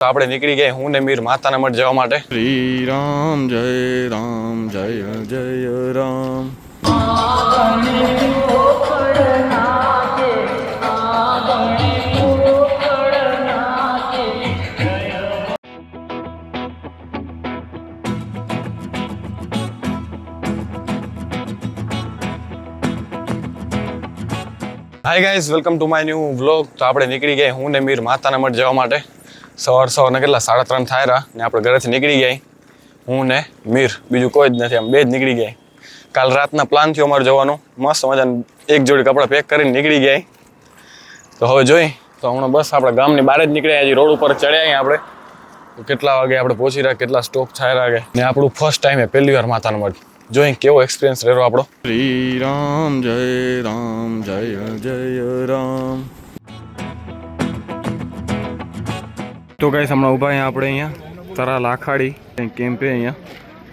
તો આપણે નીકળી ગયા હું ને મીર માતાના મઠ જવા માટે. શ્રી રામ જય રામ જય જય Ram. Hi guys welcome to my new vlog તો આપણે નીકળી ગયા હું ને મીર માતાના મઠ જવા માટે. સવાર સવારના કેટલા? સાડા ત્રણ થાય રહ્યા ને આપણે ઘરેથી નીકળી ગયા. હું ને મીર, બીજું કોઈ જ નથી. આમ બે જ નીકળી ગયા. કાલ રાતના પ્લાન થયો અમારે જવાનું. મસ્ત મજાનું એક જોડી કપડાં પેક કરીને નીકળી ગયા. તો હવે જોઈ, તો હમણાં બસ આપણે ગામની બહાર જ નીકળ્યા હજી રોડ ઉપર ચડ્યા આપણે. તો કેટલા વાગે આપણે પહોંચી રહ્યા? કેટલા સ્ટોપ થાય રહ્યા ને આપણું ફર્સ્ટ ટાઈમ પહેલી વાર માતાનો મઠ જોઈ, કેવો એક્સપિરિયન્સ રહ્યો આપણો? શ્રી રામ જય રામ, જય જય રામ. તો ગાઈસ હમણાં ઊભા અહીંયા આપણે અહીંયા, તરા લાખાડી કેમ્પે અહીંયા,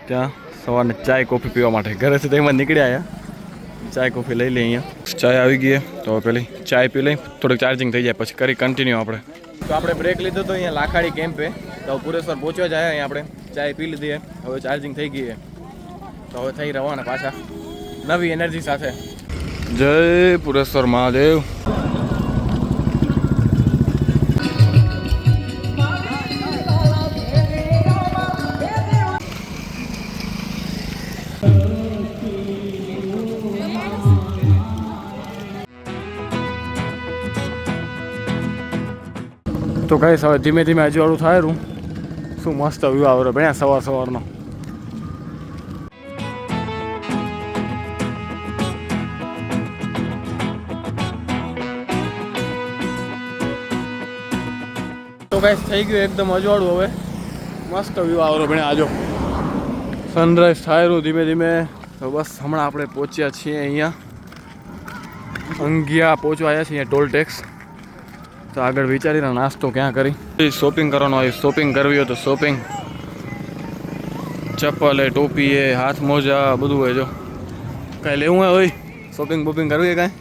ત્યાં સવારને ચાય, કોફી પીવા માટે. ઘરેથી તેમાં નીકળ્યા અહીંયા. ચાય, કોફી લઈ લઈએ અહીંયા. ચાય આવી ગઈ તો પેલી ચાય પી લઈ, થોડુંક ચાર્જિંગ થઈ જાય, પછી કરી કન્ટિન્યુ આપણે. તો આપણે બ્રેક લીધો તો અહીંયા લાખાડી કેમ્પે. તો પુરેશ્વર પહોંચ્યો જાય અહીંયા આપણે. ચાય પી લીધી હવે ચાર્જિંગ થઈ ગઈ તો હવે થઈ રવાના પાછા. નવી એનર્જી સાથે. જય પુરેશ્વર મહાદેવ. તો હવે ધીમે ધીમે અજવાળું થાય રૂમ શું મસ્ત વ્યૂ આવે ભણ્યા સવાર સવારનો. તો કાંઈ થઈ ગયું એકદમ અજવાળું હવે. મસ્ત વ્યૂ આવરો ભણે આજો. સનરાઈઝ થાય ધીમે ધીમે. તો બસ હમણાં આપણે પહોંચ્યા છીએ અહીંયા. અંગિયા પહોંચવા આવ્યા છીએ ટોલ ટેક્સ. તો આગળ વિચારીને નાસ્તો ક્યાં કરી? શોપિંગ કરવાનો હોય શોપિંગ કરવી હોય તો શોપિંગ ચપ્પલ ટોપી એ, હાથ મોજા, બધું હોય જો. કાંઈ લેવું હોય હોય શોપિંગ બોપિંગ કરવી કાંઈ?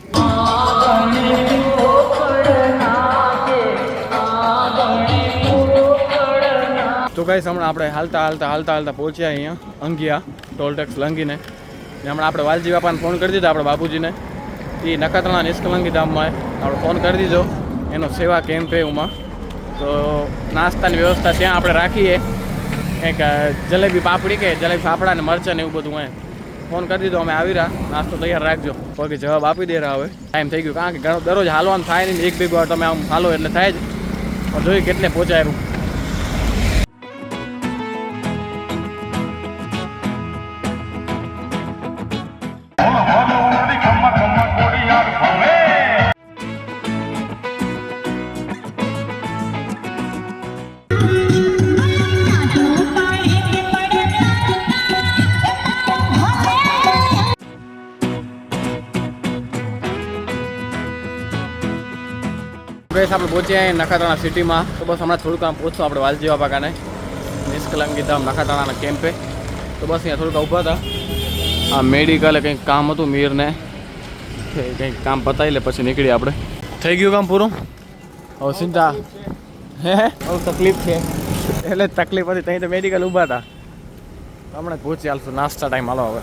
તો કઈ હમણાં આપણે હાલતા હાલતા હાલતા હાલતા પહોંચ્યા અહીંયા, અંગિયા ટોલ ટેક્સ લંગીને. હમણાં આપણે વાલજી બાપાને ફોન કરી દીધા, આપણે બાપુજીને. એ નખત્રાણા નિષ્કલંગી ધામમાં આપણે ફોન કરી દીધો. એનો સેવા કેમ્પ છે એમાં. તો નાસ્તાની વ્યવસ્થા ત્યાં આપણે રાખીએ. કંઈક જલેબી પાપડી કે જલેબી ફાફડા ને મરચાં ને એવું બધું હોય. ફોન કરી દીધો, અમે આવી રહ્યા. નાસ્તો તૈયાર રાખજો. બાકી જવાબ આપી દે રહ્યા હવે. ટાઈમ થઈ ગયો. કારણ કે દરરોજ હાલવાનું થાય નહીં એક બે વાર તમે આમ હાલો એટલે થાય જ. જોઈએ કેટલે પહોંચાયું ગઈસ આપણે પહોંચ્યા નખાતાણા સિટીમાં. તો બસ હમણાં થોડુંક આમ પહોંચશું આપણે વાલજી બાપા કાને નિષ્કલંગી ધામ નખાતાણાના કેમ્પે તો બસ અહીંયા થોડુંક ઊભા હતા. આ મેડિકલે કંઈક કામ હતું મીરને. કંઈક કામ પતાવી લે પછી નીકળી આપણે. થઈ ગયું કામ પૂરું? હવે સીધા. હે? બહુ તકલીફ છે. એટલે તકલીફ હતી ત્યાં તો મેડિકલ ઊભા હતા. હમણાં પહોંચી હાલશું નાસ્તા ટાઈમ હાલો હવે.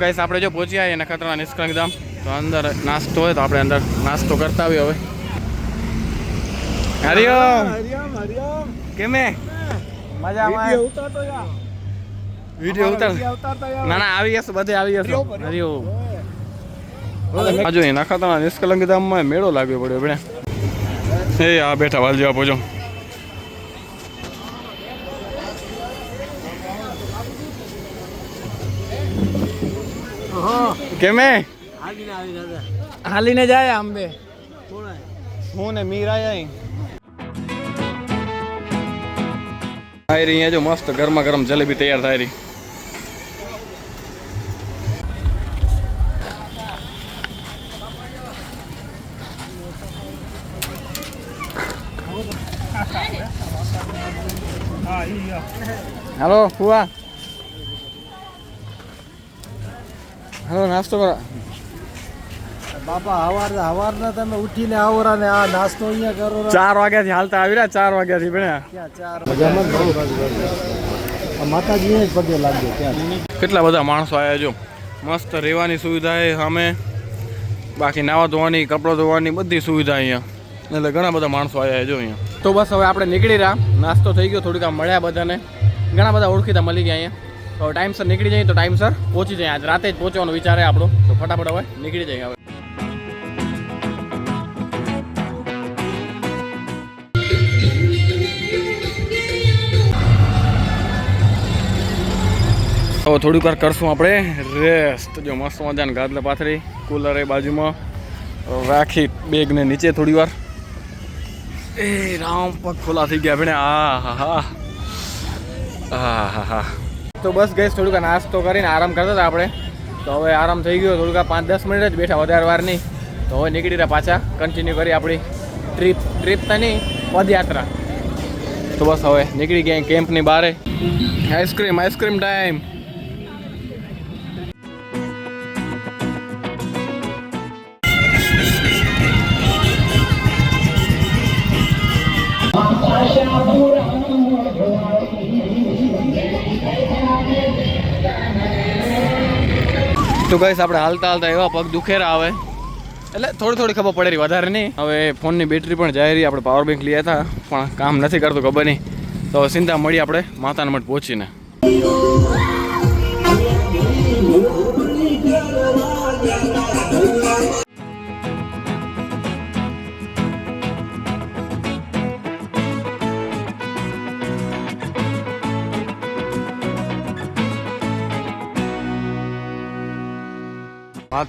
ગાઈસ આપણે જો પહોંચ્યા છીએ નખત્રાણા નિષ્કળંક ધામ. તો અંદર નાસ્તો હોય તો આપણે અંદર નાસ્તો કરતા આવીએ હવે. હરિઓમ કેમે મજામાં. વીડિયો ઉતાર. ના ના આવી જશે બધે આવી જશે. હરિયમ આ જો નખત્રાણા નિષ્કલંક ધામમાં મેળો લાગ્યો પડ્યો આપણે એ આ બેઠા વાલજી આપો છો કેમે હાલીને જાય આંબે હું ને મીરા આયા થાય રહી અહીંયા જો મસ્ત ગરમા ગરમ જલેબી તૈયાર થાય રહી. હાલો ફુવા. હાલો નાસ્તો કરો. બાપા હવાર હવારના તમે ઉઠીને આવો ને આ નાસ્તો અહીંયા કરો ચાર ચાર વાગ્યાથી હાલતા આવી રહ્યા ચાર વાગ્યાથી ભણ્યા ક્યાં ચાર મજામાં જ બહુ બસ, બસ, બસ. આ માતાજીને જ પગે લાગ્યો ત્યાં. કેટલા બધા માણસો આવ્યા જો. મસ્ત રહેવાની સુવિધા એ સામે. બાકી નાવા ધોવાની કપડાં ધોવાની બધી સુવિધા અહીંયા. એટલે ઘણા બધા માણસો આવ્યા જો અહીંયા. તો બસ હવે આપણે નીકળી રહ્યા. નાસ્તો થઈ ગયો થોડીક આમ મળ્યા બધાને. ઘણા બધા ઓળખીતા મળી ગયા અહીંયા. તો ટાઈમસર નીકળી જઈએ તો ટાઈમસર પહોંચી જાય. આજ રાતે જ પહોંચવાનો વિચાર છે આપણો. તો ફટાફટ હવે નીકળી જઈએ હવે. તો થોડીક વાર કરશું આપણે. રેસ્ટ જો મસ્ત મજાને ગાદલે પાથરી. કુલર એ બાજુમાં. રાખી બેગને નીચે થોડી વાર. એ રામ પગ ખોલા થઈ ગયા ભણે. આ હા હા આ હા હા તો બસ ગઈ થોડુંક નાસ્તો કરીને આરામ કરતા હતા આપણે. તો હવે આરામ થઈ ગયો, થોડુંક પાંચ દસ મિનિટ જ બેઠા વધારે વાર નહીં. તો હવે નીકળી રહ્યા પાછા કન્ટિન્યુ કરી આપણી ટ્રીપ ટ્રીપ તો નહીં, પદયાત્રા. તો બસ હવે નીકળી ગયા કેમ્પની બારે. Ice cream ice cream time તો ગાઈસ, આપણે હાલતા હાલતા એવા પગ દુખેરા આવે એટલે થોડી થોડી ખબર પડે રહી, વધારે નહીં. હવે ફોનની બેટરી પણ જાય રહી, આપણે પાવર બેંક લઈ હતા. પણ કામ નથી કરતું, ખબર નહીં. તો સિંધા મળી આપણે, માતાના મઠ પહોંચીને.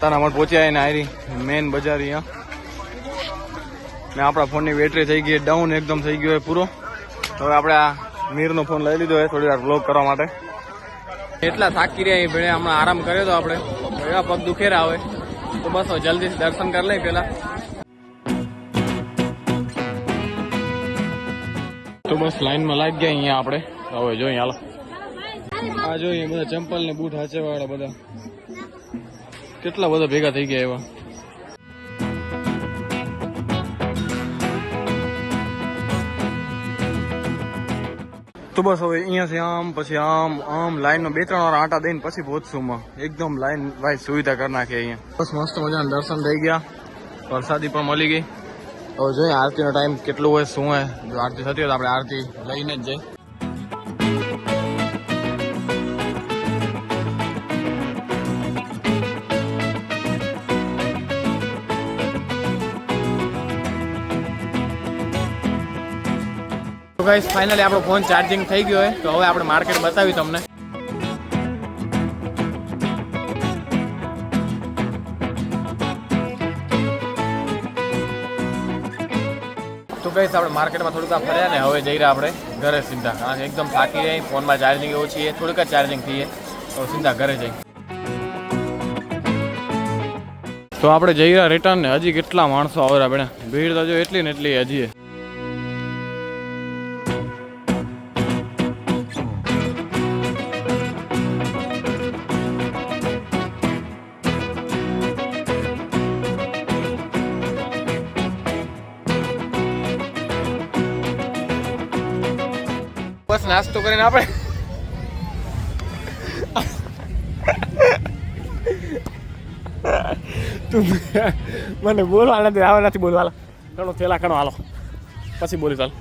માતાના મળ પહોંચ્યા ને આરી મેન બજાર અહીંયા. ને આપણા ફોનની બેટરી થઈ ગઈ ડાઉન એકદમ થઈ ગયો પૂરો. હવે આપણે આ મીરનો ફોન લઈ લીધો હોય થોડી વાર બ્લોગ કરવા માટે. એટલા થાકી રહ્યા અહીં ભેળે, હમણાં આરામ કર્યો હતો આપણે. એવા પગ દુખેરા આવે તો બસ જલ્દી દર્શન કરી લઈ પેલા તો બસ લાઈનમાં લાગી ગયા અહીંયા આપણે. હવે જોઈએ, હાલો. આ જોઈએ, બધા ચંપલ ને બૂટ હાચે વાળા બધા. કેટલા બધા ભેગા થઈ ગયા એવા? તો બસ હવે અહીંયાથી આમ, પછી આમ આમ લાઈનમાં બે ત્રણ વાર આટા દઈને પછી પહોંચશું એકદમ લાઈન વાઇઝ સુવિધા કરી નાખી અહીંયા. બસ મસ્ત મજાના દર્શન થઈ ગયા. વરસાદી પણ મળી ગઈ. હવે જોઈએ આરતીનો ટાઈમ કેટલો હોય, શું હોય. જો આરતી થતી હોય તો આપણે આરતી લઈને જ જઈએ. તો ગાઈસ ફાઇનલી આપણો ફોન ચાર્જિંગ થઈ ગયો હોય તો હવે આપણે માર્કેટ બતાવી તમને. તો ગાઈસ આપણે માર્કેટમાં થોડુંક આ ફર્યા ને, હવે જઈ રહ્યા આપણે ઘરે સીધા. કારણ કે એકદમ થાકી જાય ફોનમાં ચાર્જિંગ ઓછી છે, થોડીક જ ચાર્જિંગ થઈએ તો સીધા ઘરે જઈ. તો આપણે જઈ રહ્યા રિટર્ન ને, હજી કેટલા માણસો આવરા બેને ભીડ તો જો એટલી ને એટલી હજી બસ નાસ્તો કરીને આપણે મને બોલવા નથી, આવે નથી બોલવા. ઘણો થેલા ઘણો હાલો. પછી બોલી ચાલ